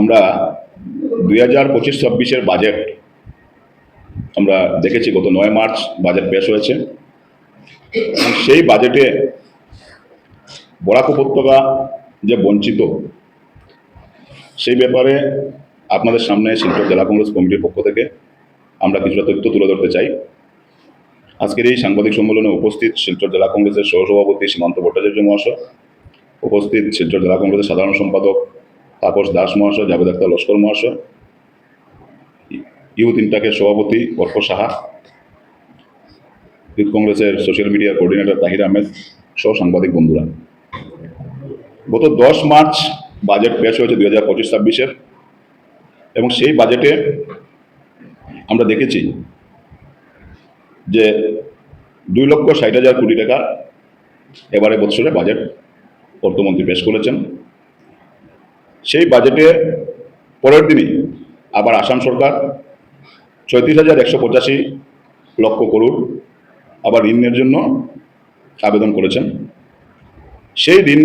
আমরা দুই হাজার পঁচিশ ছাব্বিশের বাজেট আমরা দেখেছি, গত নয় মার্চ বাজেট পেশ হয়েছে। সেই বাজেটে বরাক উপত্যকা যে বঞ্চিত, সেই ব্যাপারে আপনাদের সামনে শিলচর জেলা কংগ্রেস কমিটির পক্ষ থেকে আমরা কিছুটা তথ্য তুলে ধরতে চাই। আজকের এই সাংবাদিক সম্মেলনে উপস্থিত শিলচর জেলা কংগ্রেসের সহসভাপতি সীমান্ত ভট্টাচার্য মহাশয়, উপস্থিত শিলচর জেলা কংগ্রেসের সাধারণ সম্পাদক তাপস দাস মহাশয় জাভেদ আক্তার লস্কর মহাশয় ইউথ ইন্টাকের সভাপতি অর্ক সাহা, ইউথ কংগ্রেসের সোশ্যাল মিডিয়ার কোঅর্ডিনেটর তাহির আহমেদ সহ সাংবাদিক বন্ধুরা। গত দশ মার্চ বাজেট পেশ হয়েছে দুই হাজার পঁচিশ ছাব্বিশের এবং সেই বাজেটে আমরা দেখেছি যে দুই লক্ষ ষাট হাজার কোটি টাকা এবারে বছরে বাজেট অর্থমন্ত্রী পেশ করেছেন। সেই বাজেটে পরের দিনই আবার আসাম সরকার ছয়ত্রিশ হাজার একশো পঁচাশি লক্ষ করুর আবার ঋণের জন্য আবেদন করেছেন। সেই ঋণ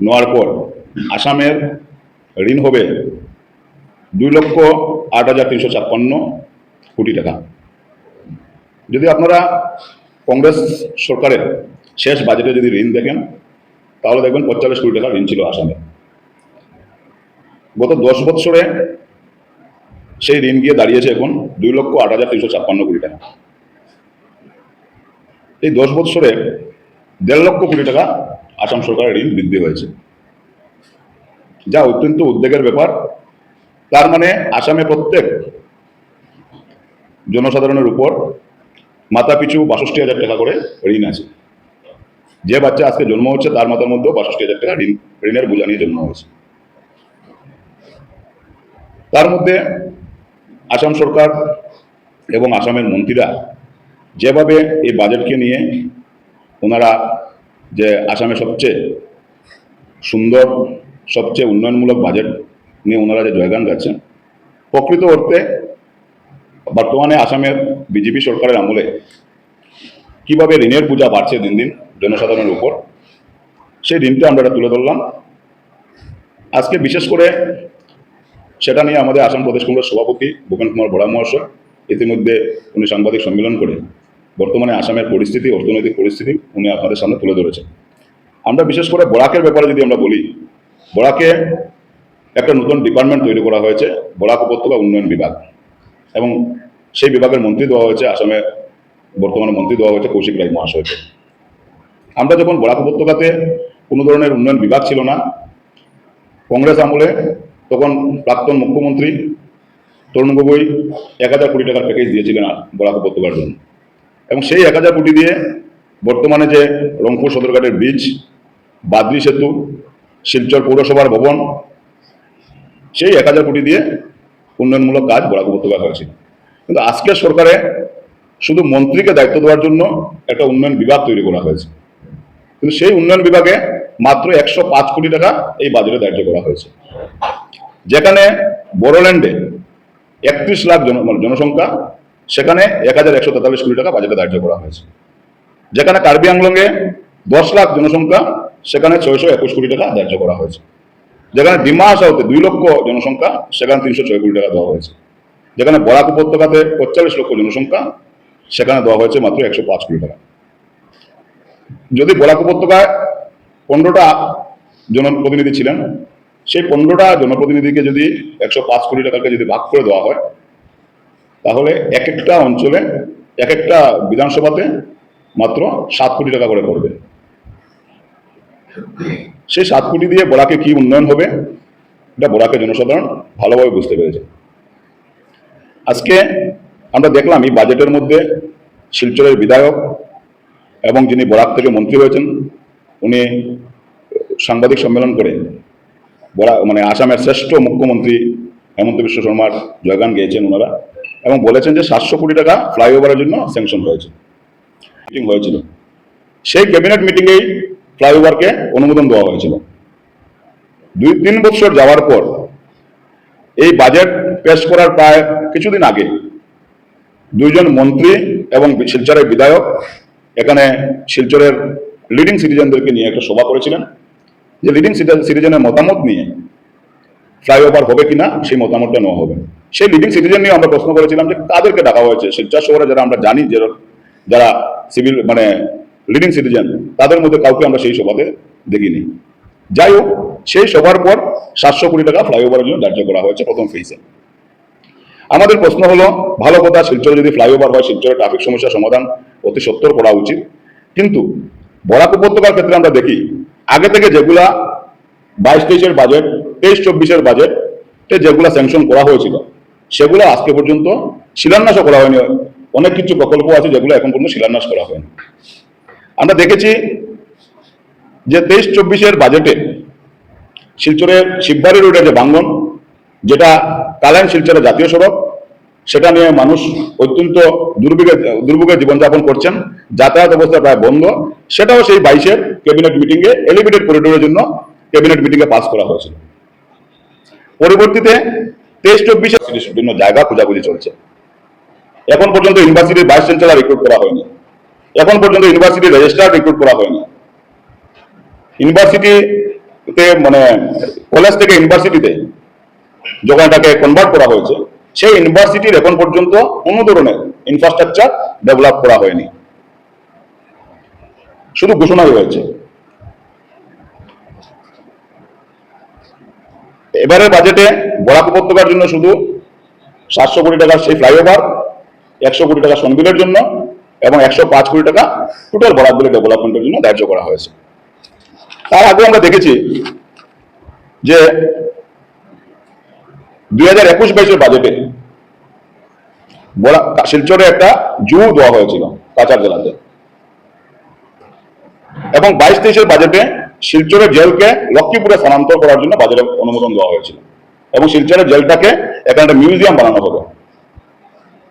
নেওয়ার পর আসামের ঋণ হবে দুই লক্ষ আট হাজার তিনশো ছাপ্পান্ন কোটি টাকা। যদি আপনারা কংগ্রেস সরকারের শেষ বাজেটে যদি ঋণ দেখেন, তাহলে দেখবেন পঁয়তাল্লিশ কোটি টাকা ঋণ ছিল আসামে। গত দশ বছরে সেই ঋণ গিয়ে দাঁড়িয়েছে এখন দুই লক্ষ আট হাজার তিনশো ছাপ্পান্ন কোটি টাকা। এই দশ বছরে দেড় লক্ষ কোটি টাকা আসাম সরকারের ঋণ বৃদ্ধি হয়েছে। যা অত্যন্ত উদ্বেগের ব্যাপার। তার মানে আসামে প্রত্যেক জনসাধারণের উপর মাথা পিছু বাষট্টি হাজার টাকা করে ঋণ আছে। যে বাচ্চা আজকে জন্ম হচ্ছে, তার মাথার মধ্যেও বাষট্টি হাজার টাকা ঋণ, ঋণের বোঝা নিয়ে জন্ম হয়েছে। তার মধ্যে আসাম সরকার এবং আসামের মন্ত্রীরা যেভাবে এই বাজেটকে নিয়ে ওনারা যে আসামে সবচেয়ে সুন্দর, সবচেয়ে উন্নয়নমূলক বাজেট নিয়ে ওনারা যে জয়গান গাচ্ছেন প্রকৃত অর্থে বর্তমানে আসামের বিজেপি সরকারের আমলে কীভাবে ঋণের পূজা বাড়ছে দিন দিন জনসাধারণের উপর, সেই ঋণটা আমরা তুলে ধরলাম। আজকে বিশেষ করে সেটা নিয়ে আমাদের আসাম প্রদেশ কংগ্রেস সভাপতি ভূপেন কুমার বড়া মহাশয় ইতিমধ্যে উনি সাংবাদিক সম্মেলন করে বর্তমানে আসামের পরিস্থিতি, অর্থনৈতিক পরিস্থিতি উনি আপনাদের সামনে তুলে ধরেছেন। আমরা বিশেষ করে বরাকের ব্যাপারে যদি আমরা বলি, বরাকে একটা নতুন ডিপার্টমেন্ট তৈরি করা হয়েছে, বরাক উপত্যকা উন্নয়ন বিভাগ। এবং সেই বিভাগের মন্ত্রী দেওয়া হয়েছে আসামে বর্তমানে মন্ত্রী দেওয়া হয়েছে কৌশিক রায় মহাশয়কে। আমরা যখন বরাক উপত্যকাতে কোনো ধরনের উন্নয়ন বিভাগ ছিল না, কংগ্রেস আমলে তখন প্রাক্তন মুখ্যমন্ত্রী তরুণ গগৈ এক হাজার কোটি টাকার প্যাকেজ দিয়েছিলেন বরাক উপত্যকার জন্য। এবং সেই এক হাজার কোটি দিয়ে বর্তমানে যে রংপুর সদরঘাটের ব্রিজ বাদরি সেতু, শিলচর পৌরসভার ভবন, সেই এক হাজার কোটি দিয়ে উন্নয়নমূলক কাজ বরাক উপত্যকা হয়েছিল কিন্তু আজকের সরকারে শুধু মন্ত্রীকে দায়িত্ব দেওয়ার জন্য একটা উন্নয়ন বিভাগ তৈরি করা হয়েছে। কিন্তু সেই উন্নয়ন বিভাগে মাত্র একশো পাঁচ কোটি টাকা এই বাজেটে ধার্য করা হয়েছে। যেখানে বড়োল্যান্ডে একত্রিশ লাখ মানে জনসংখ্যা, সেখানে এক হাজার একশো তেতাল্লিশ কোটি টাকা বাজেটে ধার্য করা হয়েছে। যেখানে কার্বি আংলংয়ে দশ লাখ জনসংখ্যা, সেখানে ছয়শো একুশ কোটি টাকা ধার্য করা হয়েছে। যেখানে ডিমা আসাউতে দুই লক্ষ জনসংখ্যা, সেখানে তিনশো ছয় কোটি টাকা দেওয়া হয়েছে। যেখানে বরাক উপত্যকাতে পঁয়তাল্লিশ লক্ষ জনসংখ্যা, সেখানে দেওয়া হয়েছে মাত্র একশো পাঁচ কোটি টাকা। যদি বরাক উপত্যকায় পনেরোটা জনপ্রতিনিধি ছিলেন সেই পনেরোটা জনপ্রতিনিধিকে যদি একশো পাঁচ কোটি টাকাকে যদি ভাগ করে দেওয়া হয়, তাহলে এক একটা অঞ্চলে এক একটা বিধানসভাতে মাত্র সাত কোটি টাকা করে পড়বে। সেই সাত কোটি দিয়ে বরাকে কি উন্নয়ন হবে, এটা বরাকে জনসাধারণ ভালোভাবে বুঝতে পেরেছে। আজকে আমরা দেখলাম এই বাজেটের মধ্যে শিলচরের বিধায়ক এবং যিনি বরাক থেকে মন্ত্রী হয়েছেন, উনি সাংবাদিক সম্মেলন করে বরা মানে আসামের শ্রেষ্ঠ মুখ্যমন্ত্রী হেমন্ত বিশ্ব শর্মার জয়গান গেয়েছেন ওনারা এবং বলেছেন যে সাতশো কোটি টাকা ফ্লাইওভারের জন্য স্যাংশন হয়েছে। মিটিং হয়েছিল। সেই ক্যাবিনেট মিটিংয়েই ফ্লাইওভারকে অনুমোদন দেওয়া হয়েছিল। দুই, তিন বছর যাওয়ার পর এই বাজেট পেশ করার প্রায় কিছুদিন আগে দুইজন মন্ত্রী এবং শিলচরের বিধায়ক এখানে শিলচরের লিডিং সিটিজেনদেরকে নিয়ে একটা সভা করেছিলেন। যে লিডিং সিটিজেনের মতামত নিয়ে ফ্লাইওভার হবে কিনা, সেই মতামতটা নেওয়া হবে। সেই লিডিং সিটিজেন নিয়ে আমরা প্রশ্ন করেছিলাম যে কাদেরকে ডাকা হয়েছে? শিলচর যারা আমরা জানি, যে যারা সিভিল মানে লিডিং সিটিজেন তাদের মধ্যে কাউকে আমরা সেই সভাতে দেখিনি। যাই হোক, সেই সভার পর সাতশো কোটি টাকা ফ্লাইওভারের জন্য ধার্য করা হয়েছে প্রথম ফেজে আমাদের প্রশ্ন হলো, ভালো কথা, শিলচরে যদি ফ্লাইওভার হয় শিলচরের ট্রাফিক সমস্যার সমাধান অতি সত্তর করা উচিত। কিন্তু বরাক উপত্যকার ক্ষেত্রে আমরা দেখি আগে থেকে যেগুলা বাইশ তেইশের বাজেট তেইশ চব্বিশের বাজেট যেগুলা স্যাংশন করা হয়েছিল, সেগুলো আজকে পর্যন্ত শিলান্যাসও করা হয়নি। অনেক কিছু প্রকল্প আছে যেগুলো এখন পর্যন্ত শিলান্যাস করা হয়নি। আমরা দেখেছি যে তেইশ চব্বিশের বাজেটে শিলচরের শিববাড়ি রোডের যে বাঙ্গন যেটা কালাইন শিলচরের জাতীয় সড়ক সেটা নিয়ে মানুষ অত্যন্ত দুর্ভোগে দুর্ভোগে জীবনযাপন করছেন। যাতায়াত অবস্থা প্রায় বন্ধ। সেটাও সেই বাইশের ক্যাবিনেট মিটিংয়ে এলিভেটেড করিডোরের জন্য ক্যাবিনেট মিটিংয়ে পাস করা হয়েছিল। পরবর্তীতে তেইশ চব্বিশে বিভিন্ন জায়গা খোঁজাখুঁজি চলছে। এখন পর্যন্ত ইউনিভার্সিটির ভাইস চ্যান্সেলার রিক্রুট করা হয়নি। এখন পর্যন্ত ইউনিভার্সিটির রেজিস্ট্রার রিক্রুট করা হয়নি। ইউনিভার্সিটিতে মানে কলেজ থেকে ইউনিভার্সিটিতে যখন এটাকে কনভার্ট করা হয়েছে। সেই ইউনিভার্সিটির এখন পর্যন্ত কোনো ধরনের ইনফ্রাস্ট্রাকচার ডেভেলপ করা হয়নি। শুধু ঘোষণাই হয়েছে। এবারের বাজেটে বরাক উপত্যকার জন্য শুধু সাতশো কোটি টাকার সেই ফ্লাইওভার একশো কোটি টাকা সনবিলের জন্য এবং একশো পাঁচ কোটি টাকা টোটাল বরাকগুলি ডেভেলপমেন্টের জন্য ধার্য করা হয়েছে। তার আগে আমরা দেখেছি যে দুই হাজার একুশ বাইশের বাজেটে শিলচরে একটা জু দেওয়া হয়েছিল কাছাড় জেলাতে। এবং বাইশ তেইশের বাজেটে শিলচরের জেলকে লক্ষ্মীপুরে স্থানান্তর করার জন্য বাজেটে অনুমোদন দেওয়া হয়েছিল। এবং শিলচরের জেলটাকে এখানে একটা মিউজিয়াম বানানো হবে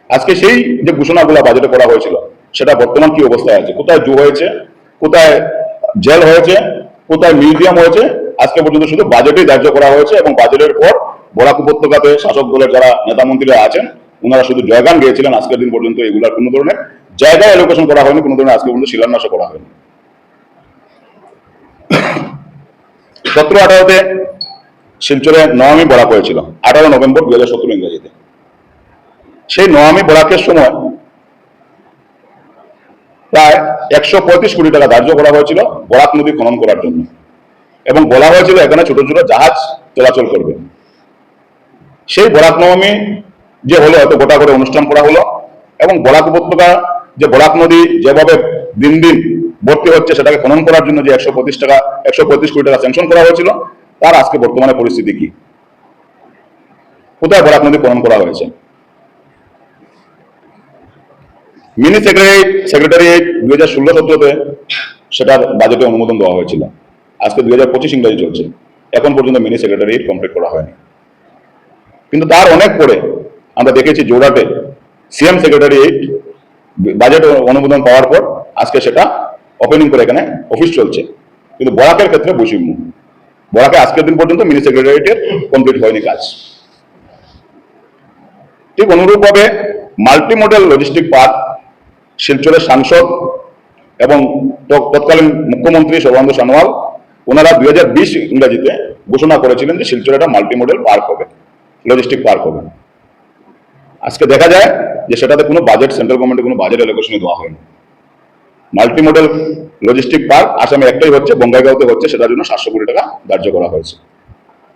আজকে সেই যে ঘোষণাগুলো বাজেটে করা হয়েছিল, সেটা বর্তমান কি অবস্থায় আছে? কোথায় জু হয়েছে? কোথায় জেল হয়েছে? কোথায় মিউজিয়াম হয়েছে? আজকে পর্যন্ত শুধু বাজেটেই ধার্য করা হয়েছে এবং বাজেটের পর বরাক উপত্যকাতে শাসক দলের যারা নেতা মন্ত্রীরা আছেন ওনারা শুধু জয়গান গিয়েছিলেন, আজকের দিন পর্যন্ত এগুলার কোনো ধরনের জায়গায় অ্যালোকেশন করা হয়নি, কোনো ধরনের আজকে পর্যন্ত শিলান্যাসও করা হয়নি। সতেরো আঠারোতে শিলচরে নবমী বরাক হয়েছিল, আঠারো নভেম্বর দু হাজার সতেরো ইংরেজিতে। সেই নবমী বরাকের সময় প্রায় একশো পঁয়ত্রিশ কোটি টাকা ধার্য করা হয়েছিল বরাক নদী খনন করার জন্য। এবং বলা হয়েছিল এখানে ছোট ছোট জাহাজ চলাচল করবে। সেই বরাক নবমী যে হলে হয়তো গোটা করে অনুষ্ঠান করা হলো। এবং বরাক উপত্যকা, যে বরাক নদী যেভাবে দিন দিন ভর্তি হচ্ছে, সেটাকে খনন করার জন্য যে একশো পঁচিশ টাকা, একশো পঁয়ত্রিশ কোটি টাকা স্যাংশন করা হয়েছিল, তার আজকে বর্তমানে পরিস্থিতি কি? কোথায় বরাক নদী খনন করা হয়েছে? মিনি সেক্রেটারি সেক্রেটারিয়েট দুই হাজার ষোলো সতেরোতে সেটার বাজেটে অনুমোদন দেওয়া হয়েছিল। আজকে দুই হাজার পঁচিশ ইংরাজি চলছে। এখন পর্যন্ত মিনি সেক্রেটারিয়েট কমপ্লিট করা হয়নি। কিন্তু তার অনেক পরে আমরা দেখেছি জোড়াটে সিএম সেক্রেটারিয়েট বাজেট অনুমোদন পাওয়ার পর আজকে সেটা ওপেনিং করে এখানে অফিস চলছে। কিন্তু বরাকের ক্ষেত্রে বৈষম্য বরাকে আজকের দিন পর্যন্ত মিনি সেক্রেটারিয়েটের কমপ্লিট হয়নি কাজ। ঠিক অনুরূপভাবে মাল্টি মডেল লজিস্টিক পার্ক শিলচরের সাংসদ এবং তৎকালীন মুখ্যমন্ত্রী সর্বানন্দ সোনোয়াল, ওনারা দুই হাজার বিশ ইংরাজিতে ঘোষণা করেছিলেন যে শিলচরে একটা মাল্টি মডেল পার্ক হবে লজিস্টিক পার্ক হবে। আজকে দেখা যায় যে সেটাতে কোনো বাজেট সেন্ট্রাল গভর্নমেন্টের কোনো বাজেট অ্যালোকেশনে দেওয়া হয়নি। মাল্টি মডেল লজিস্টিক পার্ক আসামে একটাই হচ্ছে, বঙ্গাইগাঁওতে হচ্ছে, সেটার জন্য সাতশো কোটি টাকা ধার্য করা হয়েছে।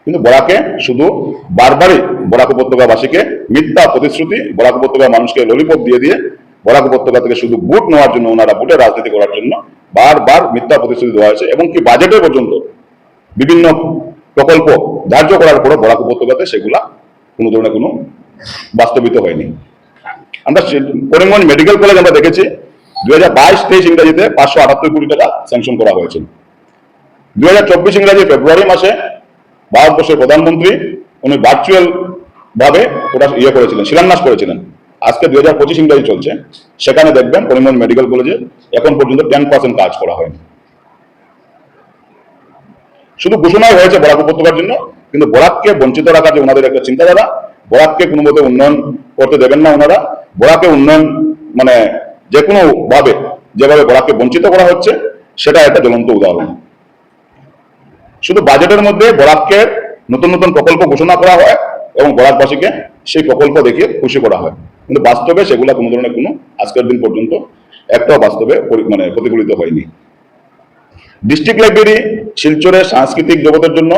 কিন্তু বরাকে শুধু বারবারই বরাক উপত্যকাবাসীকে মিথ্যা প্রতিশ্রুতি, বরাক উপত্যকার মানুষকে ললিপপ দিয়ে দিয়ে বরাক উপত্যকা থেকে শুধু বুট নেওয়ার জন্য ওনারা বুটের রাজনীতি করার জন্য বারবার মিথ্যা প্রতিশ্রুতি দেওয়া হয়েছে এবং কি বাজেটে পর্যন্ত বিভিন্ন প্রকল্প ধার্য করার পরও বরাক উপত্যকাতে সেগুলা কোনো ধরনের কোনো বাস্তবিত হয়নি। আমরা করিমগঞ্জ মেডিকেল কলেজ আমরা দেখেছি, দুই হাজার বাইশ তেইশ ইংরাজিতে পাঁচশো আটাত্তর কোটি টাকা স্যাংশন করা হয়েছিল দুই হাজার চব্বিশ ইংরাজি ফেব্রুয়ারি মাসে ভারতবর্ষের প্রধানমন্ত্রী উনি ভার্চুয়াল ভাবে ওটা ইয়ে করেছিলেন, শিলান্যাস করেছিলেন। আজকে দুই হাজার পঁচিশ ইংরাজি চলছে, সেখানে দেখবেন করিমগঞ্জ মেডিকেল কলেজে এখন পর্যন্ত টেন পার্সেন্ট কাজ করা হয়নি। শুধু ঘোষণাই হয়েছে বরাক উপত্যকার জন্য, কিন্তু বরাককে বঞ্চিত রাখার যে ওনাদের একটা চিন্তাধারা বরাককে কোনো মতে উন্নয়ন করতে দেবেন না ওনারা। বরাকে উন্নয়ন মানে যে কোনো ভাবে যেভাবে বরাককে বঞ্চিত করা হচ্ছে, সেটা একটা জ্বলন্ত উদাহরণ। শুধু বাজেটের মধ্যে বরাককে নতুন নতুন প্রকল্প ঘোষণা করা হয় এবং বরাকবাসীকে সেই প্রকল্প দেখিয়ে খুশি করা হয়। কিন্তু বাস্তবে সেগুলা কোনো ধরনের কোনো আজকের দিন পর্যন্ত একটাও বাস্তবে মানে প্রতিফলিত হয়নি। ডিস্ট্রিক্ট লাইব্রেরি শিলচরের সাংস্কৃতিক জগতের জন্য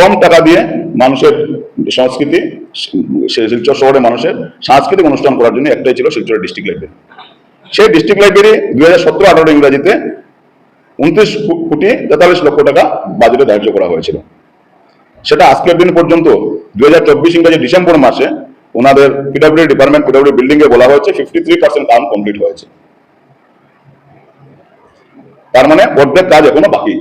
কম টাকা দিয়ে মানুষের সংস্কৃতি শিলচর শহরে মানুষের সাংস্কৃতিক অনুষ্ঠান করার জন্য একটাই ছিল শিলচরের ডিস্ট্রিক্ট লাইব্রেরি সেই ডিস্ট্রিক্ট লাইব্রেরি দুই হাজার সতেরো আঠারো ইংরাজিতে উনত্রিশ কোটি তেতাল্লিশ লক্ষ টাকা বাজেটে ধার্য করা হয়েছিল। সেটা আজকের দিন পর্যন্ত দুই হাজার চব্বিশ ইংরাজি ডিসেম্বর মাসে ওনাদের P W department P W building এ বলা হয়েছে ফিফটি থ্রি পার্সেন্ট কাম কমপ্লিট হয়েছে। তার মানে অর্ধেক কাজ এখনও বাকি।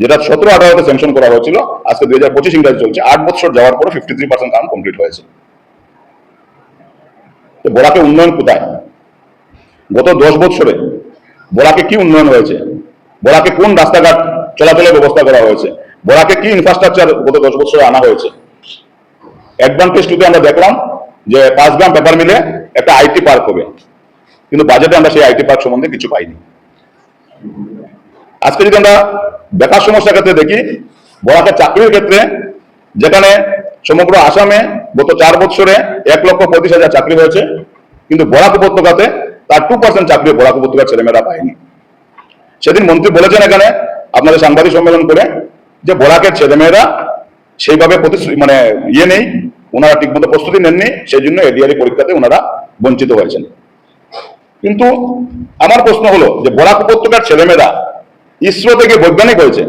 যেটা সতেরো আঠারোতে স্যাংশন করা হয়েছিল, আজকে দুই হাজার পঁচিশ ইংরাজি চলছে। আট বছর যাওয়ার পরে ফিফটি থ্রি পার্সেন্ট কাম কমপ্লিট হয়েছে। তো বরাকে উন্নয়ন কোথায়? গত দশ বছরে বরাকে কি উন্নয়ন হয়েছে? বরাকে কোন রাস্তাঘাট চলাচলের ব্যবস্থা করা হয়েছে? বরাকে কি ইনফ্রাস্ট্রাকচার গত দশ বছরে আনা হয়েছে? অ্যাডভান্টেজ টুতে আমরা দেখলাম যে পাঁচ পাঁচগ্রাম পেপার মিলে একটা আইটি পার্ক হবে। কিন্তু বাজেটে আমরা সেই আইটি পার্ক সম্বন্ধে কিছু পাইনি। আজকে যদি আমরা বেকার সমস্যার ক্ষেত্রে দেখি, বরাকে চাকরির ক্ষেত্রে, যেখানে সমগ্র আসামে গত চার বছরে এক লক্ষ পঁয়ত্রিশ হাজার চাকরি হয়েছে, কিন্তু বরাক উপত্যকাতে তার টু পার্সেন্ট চাকরি বরাক উপত্যকার ছেলেমেয়েরা পায়নি। সেদিন মন্ত্রী বলেছেন এখানে, আপনাদের সাংবাদিক সম্মেলন করে, যে বরাকের ছেলেমেয়েরা সেইভাবে প্রতিশ্রুতি মানে ইয়ে নেই, ওনারা ঠিকমতো প্রস্তুতি নেননি, সেই জন্য এডিআরই পরীক্ষাতে ওনারা বঞ্চিত হয়েছেন। কিন্তু আমার প্রশ্ন হলো যে বরাক উপত্যকার ছেলেমেয়েরা ইসরো থেকে বৈজ্ঞানিক হয়েছে।